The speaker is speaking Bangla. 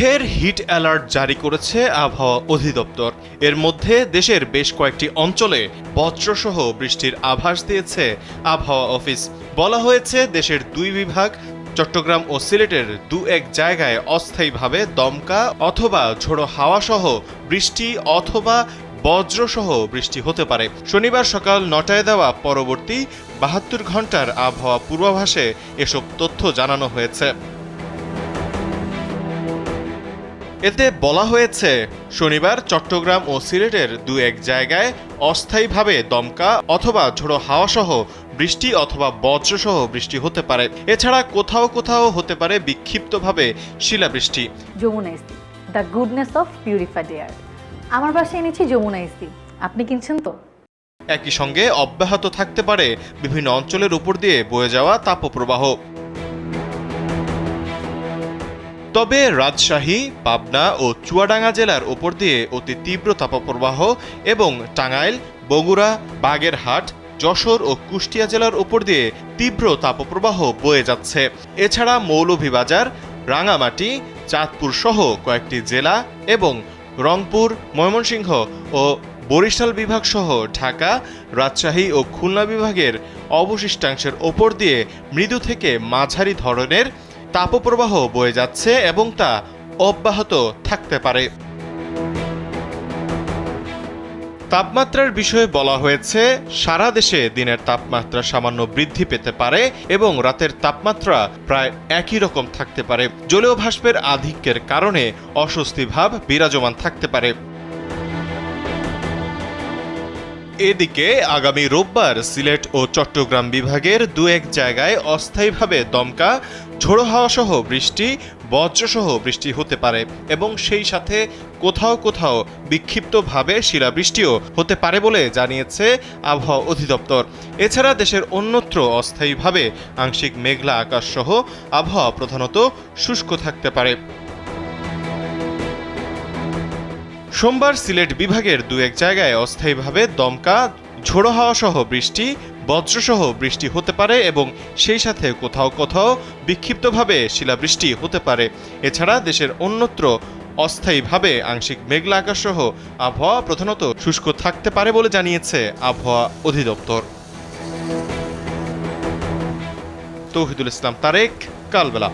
ফের হিট অ্যালার্ট জারি করেছে আবহাওয়া অধিদপ্তর। এর মধ্যে দেশের বেশ কয়েকটি অঞ্চলে বজ্রসহ বৃষ্টির আভাস দিয়েছে আবহাওয়া অফিস। বলা হয়েছে, দেশের দুই বিভাগ, চট্টগ্রাম ও সিলেটের দু এক জায়গায় অস্থায়ীভাবে দমকা অথবা ঝোড়ো হাওয়া সহ বৃষ্টি অথবা বজ্রসহ বৃষ্টি হতে পারে। শনিবার সকাল নটায় দেওয়া পরবর্তী বাহাত্তর ঘণ্টার আবহাওয়া পূর্বাভাসে এসব তথ্য জানানো হয়েছে। এতে বলা হয়েছে শনিবার চট্টগ্রাম ও সিলেটের দু এক জায়গায় অস্থায়ীভাবে দমকা অথবা ঝোড়ো হাওয়া সহ বৃষ্টি অথবা বজ্রসহ বৃষ্টি হতে পারে। এছাড়া কোথাও কোথাও হতে পারে বিক্ষিপ্তভাবে শিলাবৃষ্টি। Jamuna ইস্তি the goodness of purified air. আমার বাসায় এনেছি যমুনা ইস্তি আপনি কিনছেন তো? একই সঙ্গে অব্যাহত থাকতে পারে বিভিন্ন অঞ্চলের উপর দিয়ে বয়ে যাওয়া তাপপ্রবাহ। তবে রাজশাহী, পাবনা ও চুয়াডাঙ্গা জেলার উপর দিয়ে অতি তীব্র তাপপ্রবাহ এবং টাঙ্গাইল, বগুড়া, বাগেরহাট, যশোর ও কুষ্টিয়া জেলার উপর দিয়ে তীব্র তাপপ্রবাহ বয়ে যাচ্ছে। এছাড়া মৌলভীবাজার, রাঙামাটি, চাঁদপুর সহ কয়েকটি জেলা এবং রংপুর, ময়মনসিংহ ও বরিশাল বিভাগ সহ ঢাকা, রাজশাহী ও খুলনা বিভাগের অবশিষ্টাংশের ওপর দিয়ে মৃদু থেকে মাঝারি ধরনের তাপপ্রবাহ বয়ে যাচ্ছে এবং তা অব্যাহত থাকতে পারে। তাপমাত্রার বিষয়ে বলা হয়েছে, সারা দেশে দিনের তাপমাত্রা সামান্য বৃদ্ধি পেতে পারে এবং রাতের তাপমাত্রা প্রায় একই রকম থাকতে পারে। জলীয় ভাষ্পের আধিক্যের কারণে অস্বস্তি ভাব বিরাজমান থাকতে পারে। এদিকে আগামী রোববার সিলেট ও চট্টগ্রাম বিভাগের দু এক জায়গায় অস্থায়ীভাবে দমকা, ঝোড়ো হাওয়া সহ বৃষ্টি, বজ্রসহ বৃষ্টি হতে পারে এবং সেই সাথে কোথাও কোথাও বিক্ষিপ্তভাবে শিলাবৃষ্টিও হতে পারে বলে জানিয়েছে আবহাওয়া অধিদপ্তর। এছাড়া দেশের অন্যত্র অস্থায়ীভাবে আংশিক মেঘলা আকাশ সহ আবহাওয়া প্রধানত শুষ্ক থাকতে পারে। সোমবার সিলেট বিভাগের দু এক জায়গায় অস্থায়ীভাবে দমকা, ঝোড়ো হাওয়া সহ বৃষ্টি, বজ্রসহ বৃষ্টি হতে পারে এবং সেই সাথে কোথাও কোথাও বিক্ষিপ্তভাবে শিলাবৃষ্টি হতে পারে। এছাড়া দেশের অন্যত্র অস্থায়ীভাবে আংশিক মেঘলা আকাশ সহ আবহাওয়া প্রধানত শুষ্ক থাকতে পারে বলে জানিয়েছে আবহাওয়া অধিদপ্তর। তৌহিদুল ইসলাম তারেক, কালবেলা।